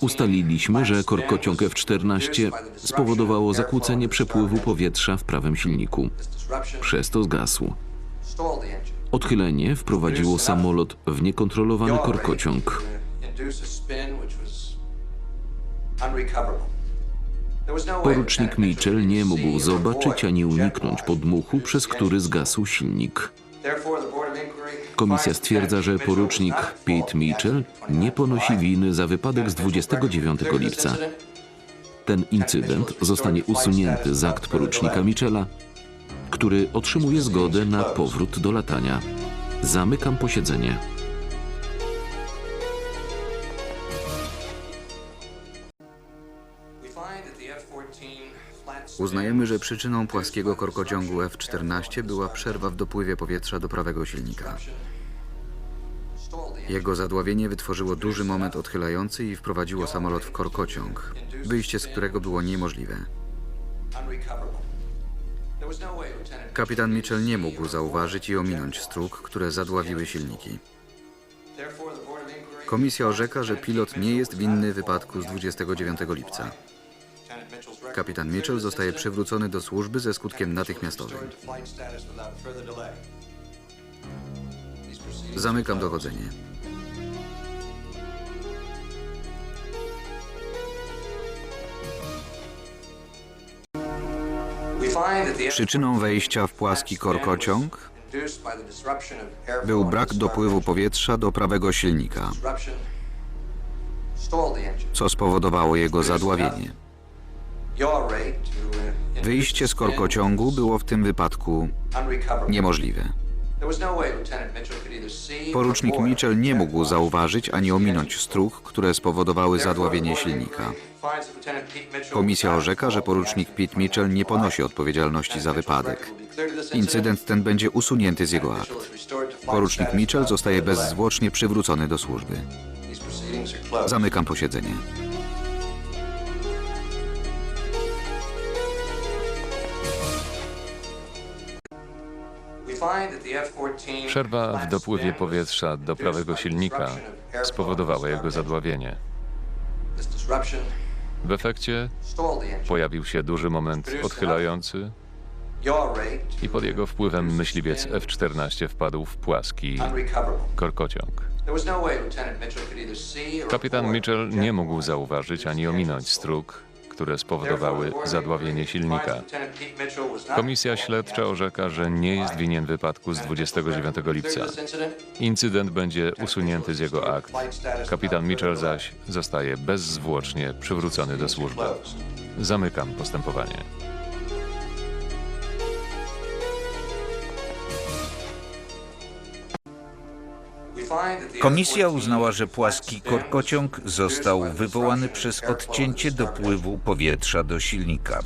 Ustaliliśmy, że korkociąg F-14 spowodowało zakłócenie przepływu powietrza w prawym silniku. Przez to zgasł. Odchylenie wprowadziło samolot w niekontrolowany korkociąg. Porucznik Mitchell nie mógł zobaczyć ani uniknąć podmuchu, przez który zgasł silnik. Komisja stwierdza, że porucznik Pete Mitchell nie ponosi winy za wypadek z 29 lipca. Ten incydent zostanie usunięty z akt porucznika Mitchella, który otrzymuje zgodę na powrót do latania. Zamykam posiedzenie. Uznajemy, że przyczyną płaskiego korkociągu F-14 była przerwa w dopływie powietrza do prawego silnika. Jego zadławienie wytworzyło duży moment odchylający i wprowadziło samolot w korkociąg, wyjście z którego było niemożliwe. Kapitan Mitchell nie mógł zauważyć i ominąć strug, które zadławiły silniki. Komisja orzeka, że pilot nie jest winny wypadku z 29 lipca. Kapitan Mitchell zostaje przywrócony do służby ze skutkiem natychmiastowym. Zamykam dochodzenie. Przyczyną wejścia w płaski korkociąg był brak dopływu powietrza do prawego silnika, co spowodowało jego zadławienie. Wyjście z korkociągu było w tym wypadku niemożliwe. Porucznik Mitchell nie mógł zauważyć ani ominąć strug, które spowodowały zadławienie silnika. Komisja orzeka, że porucznik Pete Mitchell nie ponosi odpowiedzialności za wypadek. Incydent ten będzie usunięty z jego akt. Porucznik Mitchell zostaje bezzwłocznie przywrócony do służby. Zamykam posiedzenie. Przerwa w dopływie powietrza do prawego silnika spowodowała jego zadławienie. W efekcie pojawił się duży moment odchylający i pod jego wpływem myśliwiec F-14 wpadł w płaski korkociąg. Kapitan Mitchell nie mógł zauważyć ani ominąć strug, które spowodowały zadławienie silnika. Komisja śledcza orzeka, że nie jest winien wypadku z 29 lipca. Incydent będzie usunięty z jego akt. Kapitan Mitchell zaś zostaje bezzwłocznie przywrócony do służby. Zamykam postępowanie. Komisja uznała, że płaski korkociąg został wywołany przez odcięcie dopływu powietrza do silnika.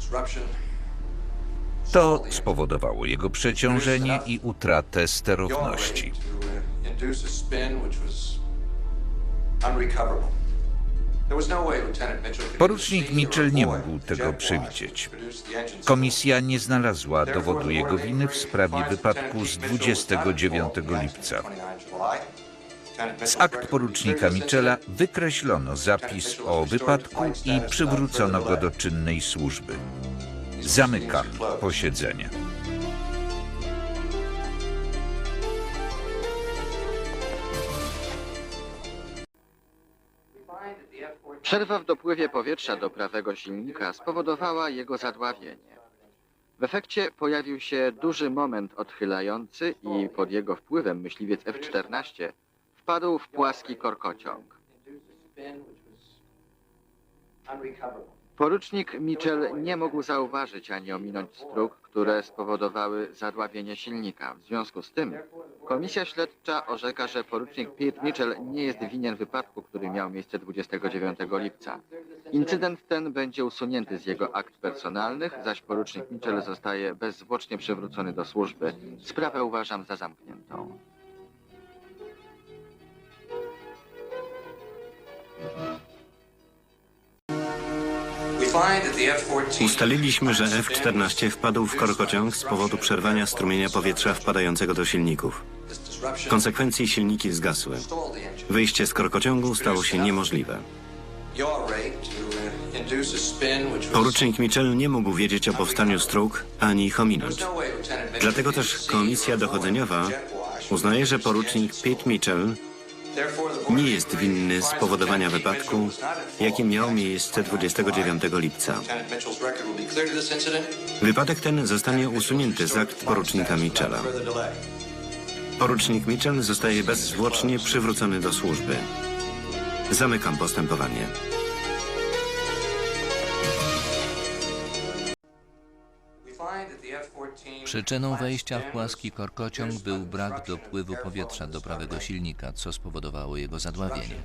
To spowodowało jego przeciążenie i utratę sterowności. Porucznik Mitchell nie mógł tego przewidzieć. Komisja nie znalazła dowodu jego winy w sprawie wypadku z 29 lipca. Z akt porucznika Michela wykreślono zapis o wypadku i przywrócono go do czynnej służby. Zamykam posiedzenie. Przerwa w dopływie powietrza do prawego silnika spowodowała jego zadławienie. W efekcie pojawił się duży moment odchylający i pod jego wpływem myśliwiec F-14 wpadł w płaski korkociąg. Porucznik Mitchell nie mógł zauważyć ani ominąć strug, które spowodowały zadławienie silnika. W związku z tym komisja śledcza orzeka, że porucznik Pete Mitchell nie jest winien wypadku, który miał miejsce 29 lipca. Incydent ten będzie usunięty z jego akt personalnych, zaś porucznik Mitchell zostaje bezzwłocznie przywrócony do służby. Sprawę uważam za zamkniętą. Ustaliliśmy, że F-14 wpadł w korkociąg z powodu przerwania strumienia powietrza wpadającego do silników. W konsekwencji silniki zgasły. Wyjście z korkociągu stało się niemożliwe. Porucznik Mitchell nie mógł wiedzieć o powstaniu strug ani ich ominąć. Dlatego też komisja dochodzeniowa uznaje, że porucznik Pete Mitchell nie jest winny spowodowania wypadku, jaki miał miejsce 29 lipca. Wypadek ten zostanie usunięty z akt porucznika Mitchella. Porucznik Mitchell zostaje bezzwłocznie przywrócony do służby. Zamykam postępowanie. Przyczyną wejścia w płaski korkociąg był brak dopływu powietrza do prawego silnika, co spowodowało jego zadławienie.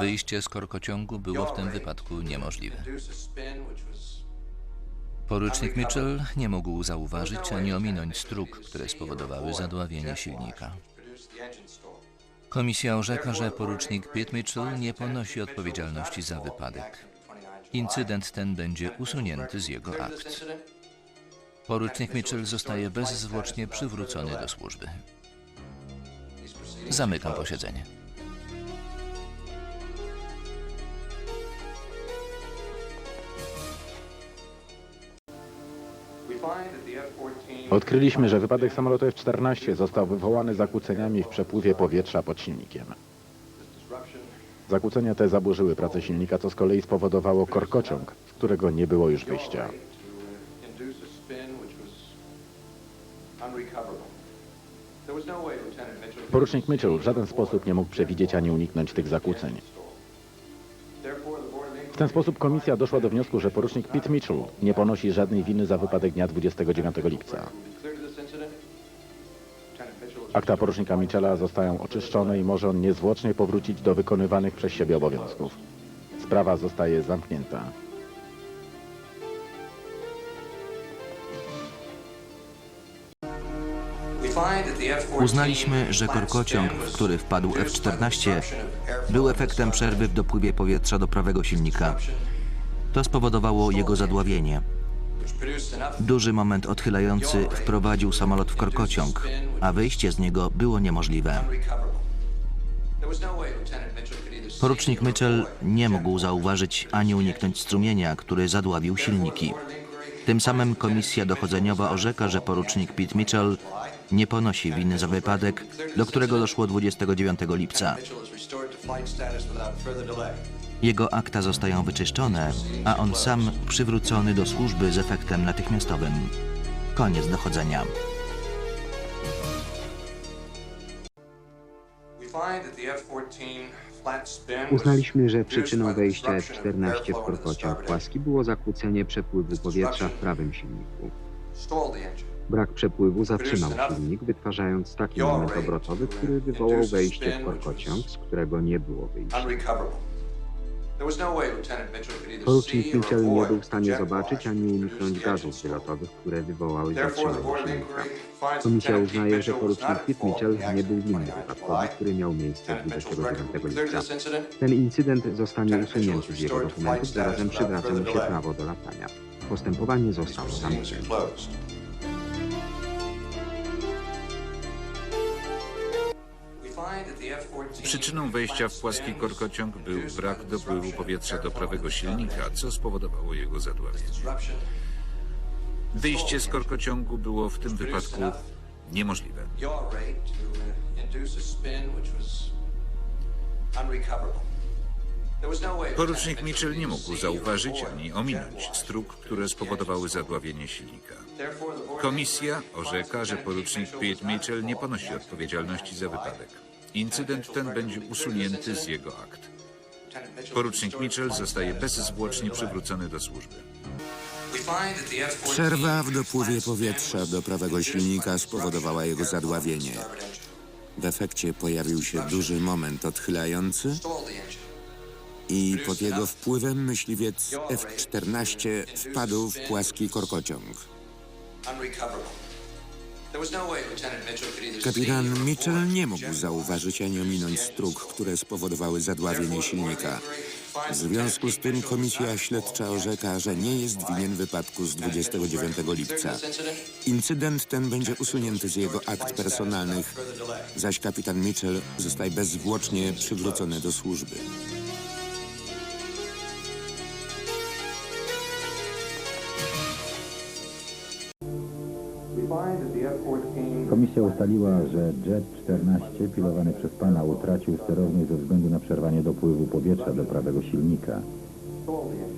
Wyjście z korkociągu było w tym wypadku niemożliwe. Porucznik Mitchell nie mógł zauważyć ani ominąć strug, które spowodowały zadławienie silnika. Komisja orzeka, że porucznik Pete Mitchell nie ponosi odpowiedzialności za wypadek. Incydent ten będzie usunięty z jego akt. Porucznik Mitchell zostaje bezzwłocznie przywrócony do służby. Zamykam posiedzenie. Odkryliśmy, że wypadek samolotu F-14 został wywołany zakłóceniami w przepływie powietrza pod silnikiem. Zakłócenia te zaburzyły pracę silnika, co z kolei spowodowało korkociąg, z którego nie było już wyjścia. Porucznik Mitchell w żaden sposób nie mógł przewidzieć ani uniknąć tych zakłóceń. W ten sposób komisja doszła do wniosku, że porucznik Pete Mitchell nie ponosi żadnej winy za wypadek dnia 29 lipca. Akta porucznika Michela zostają oczyszczone i może on niezwłocznie powrócić do wykonywanych przez siebie obowiązków. Sprawa zostaje zamknięta. Uznaliśmy, że korkociąg, w który wpadł F-14, był efektem przerwy w dopływie powietrza do prawego silnika. To spowodowało jego zadławienie. Duży moment odchylający wprowadził samolot w korkociąg, a wyjście z niego było niemożliwe. Porucznik Mitchell nie mógł zauważyć ani uniknąć strumienia, który zadławił silniki. Tym samym komisja dochodzeniowa orzeka, że porucznik Pete Mitchell nie ponosi winy za wypadek, do którego doszło 29 lipca. Jego akta zostają wyczyszczone, a on sam przywrócony do służby z efektem natychmiastowym. Koniec dochodzenia. Uznaliśmy, że przyczyną wejścia F-14 w korkociąg płaski było zakłócenie przepływu powietrza w prawym silniku. Brak przepływu zatrzymał silnik, wytwarzając taki moment obrotowy, który wywołał wejście w korkociąg, z którego nie było wyjścia. Porucznik Mitchell nie był w stanie zobaczyć ani uniknąć gazów wylotowych, które wywołały zatrzymanie silnika. Komisja uznaje, że porucznik Pete Mitchell nie był winny wypadkowi, który miał miejsce 29 lipca. Ten incydent zostanie usunięty z jego dokumentów, zarazem przywraca mu się prawo do latania. Postępowanie zostało zamknięte. Przyczyną wejścia w płaski korkociąg był brak dopływu powietrza do prawego silnika, co spowodowało jego zadławienie. Wyjście z korkociągu było w tym wypadku niemożliwe. Porucznik Mitchell nie mógł zauważyć ani ominąć strug, które spowodowały zadławienie silnika. Komisja orzeka, że porucznik Pete Mitchell nie ponosi odpowiedzialności za wypadek. Incydent ten będzie usunięty z jego akt. Porucznik Mitchell zostaje bezzwłocznie przywrócony do służby. Przerwa w dopływie powietrza do prawego silnika spowodowała jego zadławienie. W efekcie pojawił się duży moment odchylający i pod jego wpływem myśliwiec F-14 wpadł w płaski korkociąg. Kapitan Mitchell nie mógł zauważyć ani ominąć strug, które spowodowały zadławienie silnika. W związku z tym komisja śledcza orzeka, że nie jest winien wypadku z 29 lipca. Incydent ten będzie usunięty z jego akt personalnych, zaś kapitan Mitchell zostaje bezzwłocznie przywrócony do służby. Komisja ustaliła, że Jet 14 pilowany przez pana utracił sterowność ze względu na przerwanie dopływu powietrza do prawego silnika.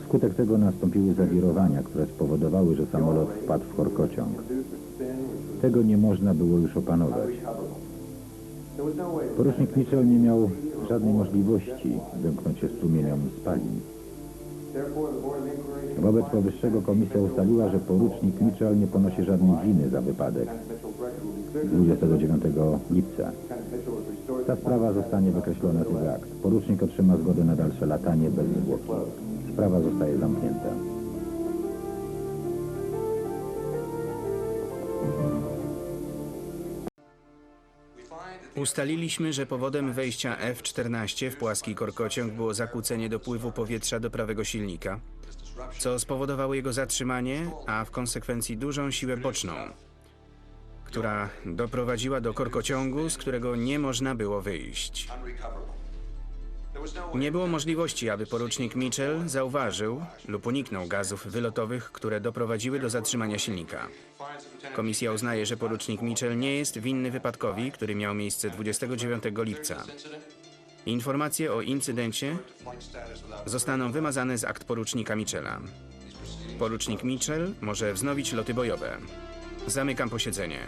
Wskutek tego nastąpiły zawirowania, które spowodowały, że samolot wpadł w korkociąg. Tego nie można było już opanować. Porucznik Mitchell nie miał żadnej możliwości wymknąć się strumieniom spalin. Wobec powyższego komisja ustaliła, że porucznik Mitchell nie ponosi żadnej winy za wypadek 29 lipca. Ta sprawa zostanie wykreślona z akt. Porucznik otrzyma zgodę na dalsze latanie bez zwłoki. Sprawa zostaje zamknięta. Ustaliliśmy, że powodem wejścia F-14 w płaski korkociąg było zakłócenie dopływu powietrza do prawego silnika, co spowodowało jego zatrzymanie, a w konsekwencji dużą siłę boczną, która doprowadziła do korkociągu, z którego nie można było wyjść. Nie było możliwości, aby porucznik Mitchell zauważył lub uniknął gazów wylotowych, które doprowadziły do zatrzymania silnika. Komisja uznaje, że porucznik Mitchell nie jest winny wypadkowi, który miał miejsce 29 lipca. Informacje o incydencie zostaną wymazane z akt porucznika Mitchella. Porucznik Mitchell może wznowić loty bojowe. Zamykam posiedzenie.